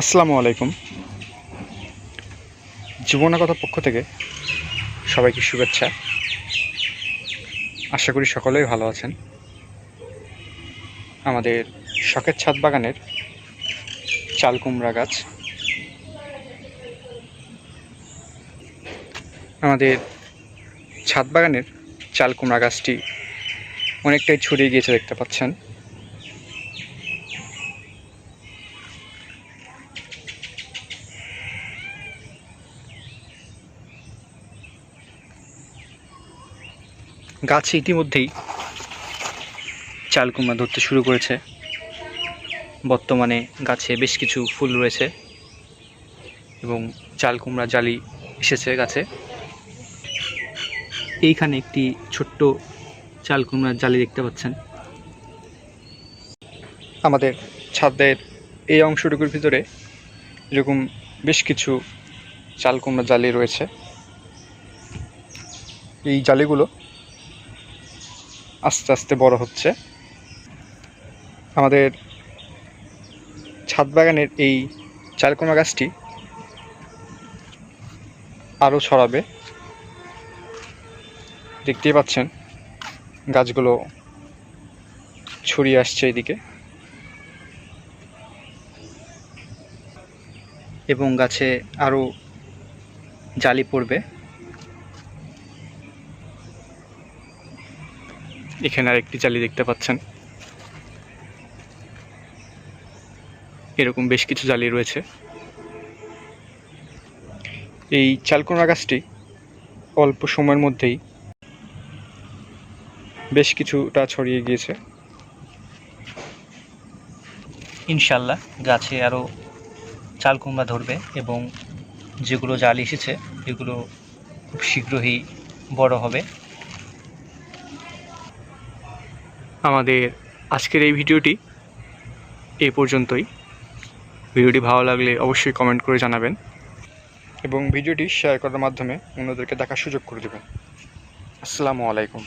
আসসালামু আলাইকুম। জীবনাগত পক্ষ থেকে সবাইকে শুভেচ্ছা। আশা করি সকলেই ভালো আছেন। আমাদের শখের ছাদ বাগানের চাল কুমড়া গাছ। আমাদের ছাদ বাগানের চাল কুমড়া গাছটি অনেকটাই ছড়িয়ে গিয়েছে দেখতে পাচ্ছেন। গাছে ইতিমধ্যেই চাল কুমড়া ধরতে শুরু করেছে। বর্তমানে গাছে বেশ কিছু ফুল রয়েছে এবং চাল কুমড়া জালি এসেছে গাছে। এইখানে একটি ছোট্ট চাল কুমড়ার জালি দেখতে পাচ্ছেন। আমাদের ছাদের এই অংশটুকুর ভিতরে এরকম বেশ কিছু চালকুমড়া জালি রয়েছে। এই জালিগুলো আস্তে আস্তে বড় হচ্ছে। আমাদের ছাদ বাগানের এই চালকুমা গাছটি আরও ছড়াবে। দেখতেই পাচ্ছেন, গাছগুলো ছড়িয়ে আসছে এদিকে। এবং গাছে আরও জালি পড়বে। এখানে আরেকটি জালি দেখতে পাচ্ছেন। এরকম বেশ কিছু জালি রয়েছে। এই চালকোনা গাছটি অল্প সময়ের মধ্যেই বেশ কিছুটা ছড়িয়ে গিয়েছে। ইনশাল্লাহ গাছে আরও চাল কুমড়া ধরবে এবং যেগুলো জাল এসেছে, এগুলো খুব শীঘ্রই বড় হবে। আমাদের আজকের এই ভিডিওটি এ পর্যন্তই। ভিডিওটি ভালো লাগলে অবশ্যই কমেন্ট করে জানাবেন এবং ভিডিওটি শেয়ার করার মাধ্যমে অন্যদেরকে দেখার সুযোগ করে দেবেন। আসসালামু আলাইকুম।